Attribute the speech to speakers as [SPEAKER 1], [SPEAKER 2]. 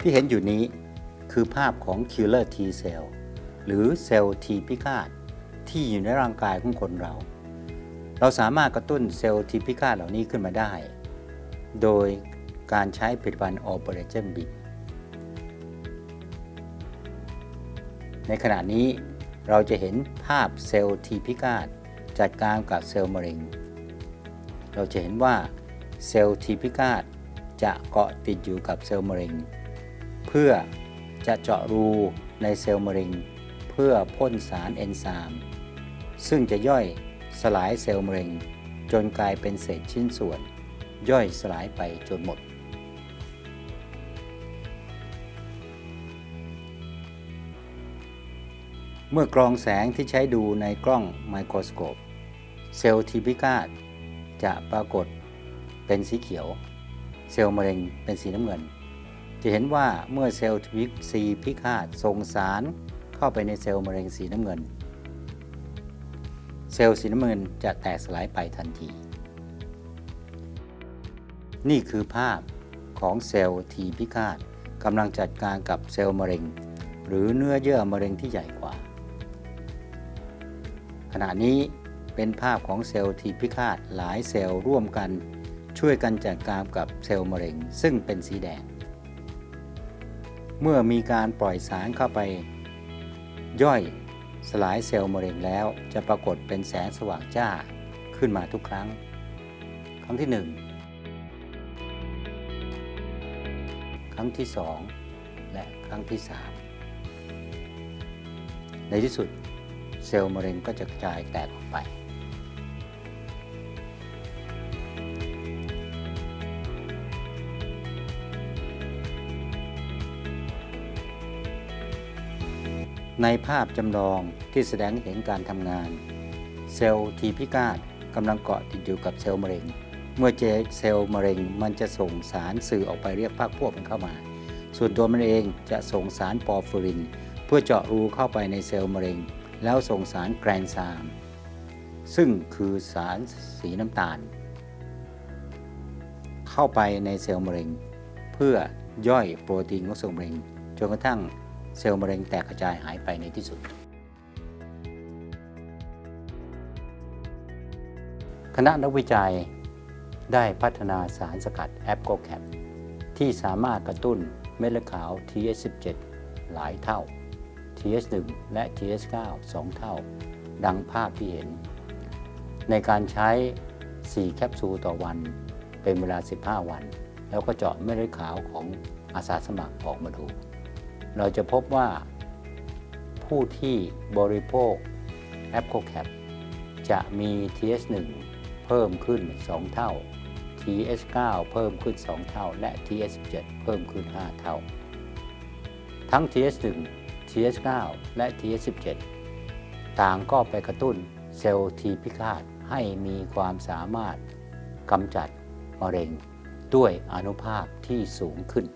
[SPEAKER 1] ที่เห็นอยู่นี้คือภาพของ killer T cell หรือเซลล์ T พิฆาตที่อยู่ในร่างกายของคนเรา เราสามารถกระตุ้นเซลล์ T พิฆาตเหล่านี้ขึ้นมาได้ โดยการใช้ผลิตภัณฑ์ Operation b i m ในขณะนี้เราจะเห็นภาพเซลล์ T พิฆาตจัดการกับเซลล์มะเร็ง เราจะเห็นว่าเซลล์ T พิฆาตจะเกาะติดอยู่กับเซลล์มะเร็ง เพื่อจะเจาะรูในเซลล์มะเร็ง เพื่อพ่นสารเอนไซม์ซึ่งจะย่อยสลายเซลล์มะเร็ง จนกลายเป็นเศษชิ้นส่วน ย่อยสลายไปจนหมด เมื่อกรองแสงที่ใช้ดูในกล้องไมโครสโคปเซลล์ทีพิฆาจะปรากฏเป็นสีเขียว เซลล์มะเร็งเป็นสีน้ำเงิน จะเห็นว่าเมื่อเซลล์ทีซีพิฆาตส่งสารเข้าไปในเซลล์มะเร็งสีน้ำเงิน เซลล์สีน้ำเงินจะแตกสลายไปทันที นี่คือภาพของเซลล์ทีพิฆาตกำลังจัดการกับเซลล์มะเร็ง หรือเนื้อเยื่อมะเร็งที่ใหญ่กว่า ขณะนี้เป็นภาพของเซลล์ทีพิฆาตหลายเซลล์ร่วมกัน ช่วยกันจัดการกับเซลล์มะเร็ง ซึ่งเป็นสีแดง เมื่อมีการปล่อยสารเข้าไป ย่อยสลายเซลล์มะเร็งแล้วจะปรากฏเป็นแสงสว่างจ้าขึ้นมาทุกครั้ง ครั้งที่ 1 ครั้งที่ 2 และครั้งที่ 3 ในที่สุดเซลล์มะเร็งก็จะกระจายแตกออกไป ในภาพจำลองที่แสดงให้เห็นการทำงาน เซลล์ทีพิฆาตกำลังเกาะติดอยู่กับเซลล์มะเร็ง เมื่อเจอเซลล์มะเร็งมันจะส่งสารสื่อออกไปเรียกพรรคพวกมันเข้ามา ส่วนตัวมันเองจะส่งสารปอร์ฟิริน เพื่อเจาะรูเข้าไปในเซลล์มะเร็ง แล้วส่งสารแกรนซาม ซึ่งคือสารสีน้ำตาล เข้าไปในเซลล์มะเร็ง เพื่อย่อยโปรตีนของเซลล์มะเร็งจนกระทั่ง เซลล์มะเร็งแตกกระจายหายไปในที่สุด คณะนักวิจัยได้พัฒนาสารสกัดแอปโกแคปที่สามารถกระตุ้นเม็ดเลือดขาว TH17 หลายเท่า TH1 และ TH9 2 เท่า ดังภาพที่เห็น ในการใช้ 4 แคปซูลต่อวัน เป็นเวลา 15 วัน แล้วก็เจาะเม็ดเลือดขาวของอาสาสมัครออกมาดู เราจะพบว่าผู้ที่บริโภคแอปโกแคปจะมี TH1 เพิ่มขึ้น 2 เท่า TH9 เพิ่มขึ้น 2 เท่า และ TH7 เพิ่มขึ้น 5 เท่า ทั้ง TH1 TH9 และ TH17 ต่างก็ไปกระตุ้นเซลล์ T พิฆาตให้มีความสามารถกำจัดมะเร็งด้วยอนุภาคที่สูงขึ้น